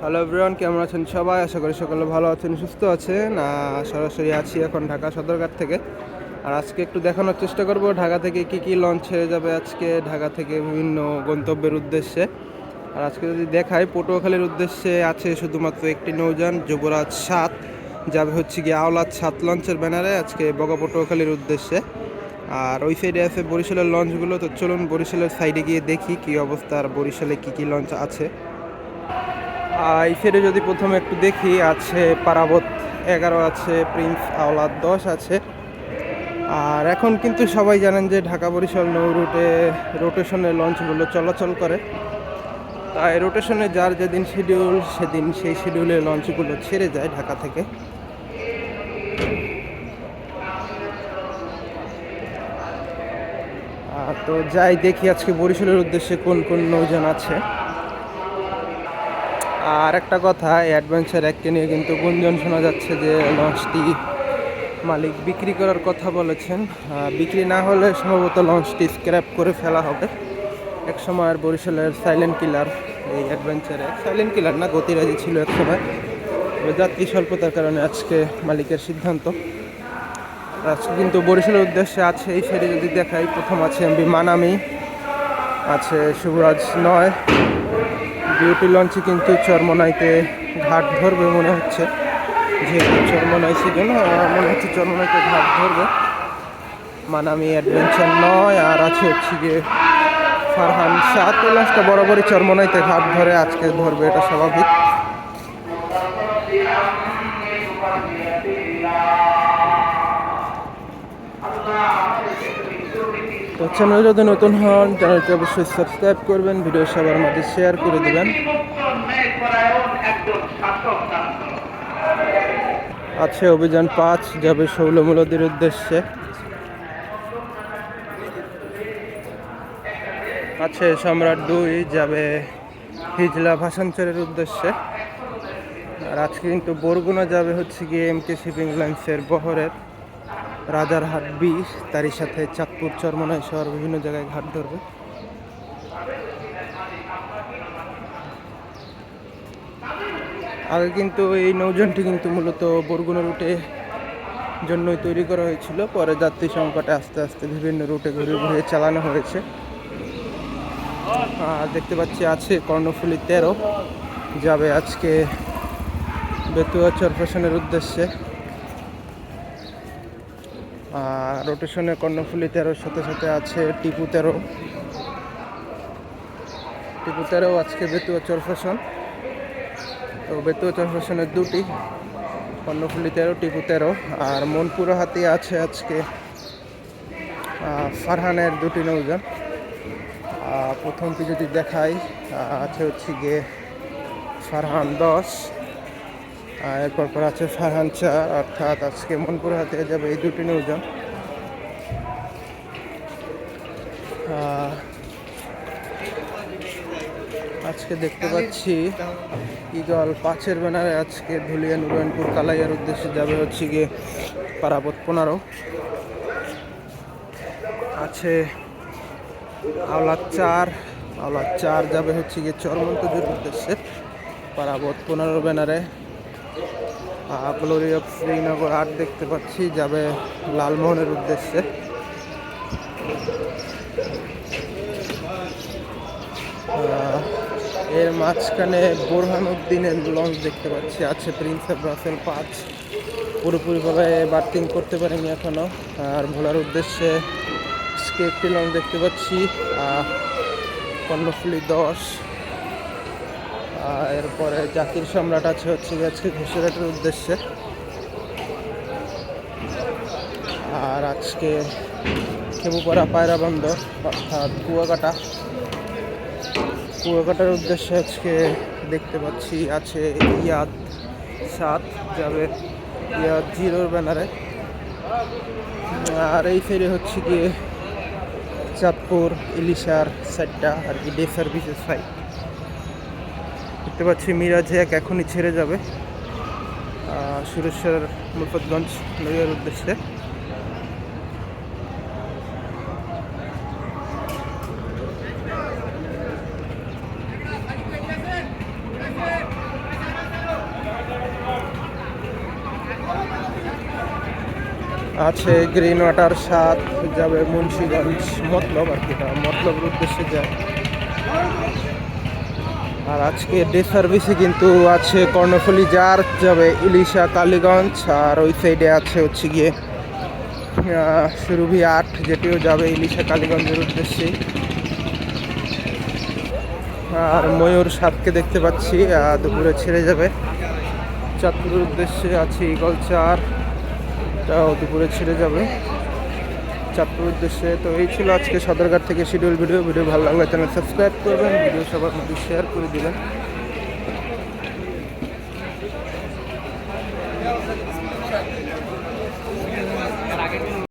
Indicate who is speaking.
Speaker 1: Hello everyone কেমন আছেন সবাই? আশা করি সকলে ভালো আছেন, সুস্থ আছেন। সরাসরি আছি এখন ঢাকা সদরঘাট থেকে। আর আজকে একটু দেখানোর চেষ্টা করব, ঢাকা থেকে কি কি লঞ্চ ছেড়ে যাবে আজকে, ঢাকা থেকে বিভিন্ন গন্তব্যের উদ্দেশ্যে। আর আজকে যদি দেখাই, পটুয়াখালীর উদ্দেশ্যে আছে শুধুমাত্র একটি নৌযান, যুবরাজ সাত। যাবে হচ্ছে গিয়ে আওলাদ সাত লঞ্চের ব্যানারে আজকে বগা পটুয়াখালীর উদ্দেশ্যে। আর ওই সাইডে আছে বরিশালের লঞ্চগুলো তো চলুন বরিশালের সাইডে গিয়ে দেখি কি অবস্থা, আর বরিশালে কি কি লঞ্চ আছে। এই সাইডে যদি প্রথমে একটু দেখি, আছে পারাবত এগারো, আছে প্রিন্স আওলাদ দশ আছে। আর এখন কিন্তু সবাই জানেন যে ঢাকা বরিশাল নৌ রুটে রোটেশনের লঞ্চগুলো চলাচল করে। তাই রোটেশনে যার যেদিন শিডিউল সেদিন সেই শিডিউলে লঞ্চগুলো ছেড়ে যায় ঢাকা থেকে। তো যাই দেখি আজকে বরিশালের উদ্দেশ্যে কোন কোন নৌযান আছে। আর একটা কথা অ্যাডভেঞ্চার এককে নিয়ে কিন্তু গুঞ্জন শোনা যাচ্ছে যে লঞ্চটি মালিক বিক্রি করার কথা বলেছেন। বিক্রি না হলে সম্ভবত লঞ্চটি স্ক্র্যাপ করে ফেলা হবে। এক সময়ের বরিশালের সাইলেন্ট কিলার এই অ্যাডভেঞ্চারে সাইলেন্ট কিলার না, গতিরাজি ছিল এক সময়। যাত্রী স্বল্পতার কারণে আজকে মালিকের সিদ্ধান্ত। আজকে কিন্তু বরিশালের উদ্দেশ্যে আছে এই সাইডে যদি দেখাই। প্রথম আছে এমবি মানামি, আছে শুভরাজ নয় বিউটি লঞ্চে কিন্তু চরমনাইতে ঘাট ধরবে মনে হচ্ছে। যেহেতু চরমনাই সিজন মনে হচ্ছে চরমনাইতে ঘাট ধরবে। মানে আমি অ্যাডভেঞ্চার নয়, আর আছে হচ্ছে গিয়ে ফারহান সাত লাস্টটা বরাবরই চরমনাইতে ঘাট ধরে, আজকে ধরবে, এটা স্বাভাবিক। তো চ্যানেল যদি নতুন হন চ্যানেলটি অবশ্যই সাবস্ক্রাইব করবেন ভিডিও সবার মধ্যে শেয়ার করে দেবেন। আছে অভিযান পাঁচ, যাবে শৌলমূলদের উদ্দেশ্যে। আছে সম্রাট দুই, যাবে হিজলা ভাষাঞ্চলের উদ্দেশ্যে। আর আজকে কিন্তু বরগুনা যাবে হচ্ছে গিয়ে এম কে শিপিং লাইন্সের বহরের। রাজারহাট বিষ, তারই সাথে চাঁদপুর চরমনাই শহর বিভিন্ন জায়গায় ঘাট ধরবে। আগে কিন্তু এই নৌযানটি কিন্তু মূলত বরগুনা রুটে জন্যই তৈরি করা হয়েছিল। পরে যাত্রী সংকটে আস্তে আস্তে বিভিন্ন রুটে ঘুরে ঘুরে চালানো হয়েছে। আর দেখতে পাচ্ছি আছে কর্ণফুলি তেরো, যাবে আজকে বেতুয়া চরফেশনের উদ্দেশ্যে। রোটেশনে কর্ণফুলি তেরোর সাথে সাথে আছে টিপু তেরো। টিপু তেরো আজকে বেতুয়া চরফেশন তো বেতুয়া চরফেশনের দুটি কর্ণফুলি তেরো টিপু তেরো। আর মনপুরা হাতি আছে আজকে ফারহানের দুটি আহ, প্রথমটি যদি দেখাই আছে হচ্ছে গিয়ে ফারহান দশ এরপর পর আছে ফারহান চার অর্থাৎ আজকে মনপুর হাতে যাবে এই দুটি আহ, আজকে দেখতে পাচ্ছি ইগল পাঁচের ব্যানারে আজকে ধুলিয়া নুরায়ণপুর কালাইয়ার উদ্দেশ্যে যাবে হচ্ছে গিয়ে পারাপত পনেরো। আছে আওলাদ চার আওলাদ চার যাবে হচ্ছে গিয়ে চরমন্তজুর উদ্দেশ্যে পারাবত পনেরো ব্যানারে। গ্লোরি অফ শ্রীনগর আট দেখতে পাচ্ছি, যাবে লালমোহনের উদ্দেশ্যে। এর মাঝখানে বোরহানুদ্দিনের লঞ্চ দেখতে পাচ্ছি, আছে প্রিন্স অফ রাসেল পাঁচ পুরোপুরিভাবে বার্থিং করতে পারেনি এখনও আর ভোলার উদ্দেশ্যে একটি লঞ্চ দেখতে পাচ্ছি কর্ণফুলি দশ। এরপরে জাতির সম্রাট আছে হচ্ছে আজকে ঘুষেরাটের উদ্দেশ্যে। আর আজকে খেবুপাড়া পায়রা বন্দর, অর্থাৎ কুয়াকাটা। কুয়াকাটার উদ্দেশ্যে আজকে দেখতে পাচ্ছি আছে ইয়াদ সাত, যাবে ইয়াদ জিরোর ব্যানারে। আর এই ফেরি হচ্ছে গিয়ে চাঁদপুর, ইলিশার সাইডটা আর কি ডে সার্ভিসের সাইড দেখতে পাচ্ছি মিরাজ এক এখনই ছেড়ে যাবে সুরেশ্বর মুলফতগঞ্জ নদীয়ার উদ্দেশ্যে। আছে গ্রিন ওয়াটার, সাত, যাবে মুন্সিগঞ্জ, মতলব আর কি মতলবের উদ্দেশ্যে যায়। আর আজকে ডে সার্ভিসে কিন্তু আছে কর্ণফুলি জার যাবে ইলিশা কালীগঞ্জ, আর ওই সাইডে আছে হচ্ছে গিয়ে সুরভি আট, যেটিও যাবে ইলিশা কালীগঞ্জের উদ্দেশ্যে। আর ময়ূর সাতকে দেখতে পাচ্ছি দুপুরে ছেড়ে যাবে। চাঁদপুরের উদ্দেশ্যে আছে ইগল চার এটাও দুপুরে ছেড়ে যাবে। চাঁদপুর উদ্দেশ্যে। তো এই ছিল আজকে সদরঘাট থেকে শিডিউল ভিডিও। ভিডিও ভালো লাগলে চ্যানেল সাবস্ক্রাইব করবেন, ভিডিও সবার মধ্যে শেয়ার করে দিবেন।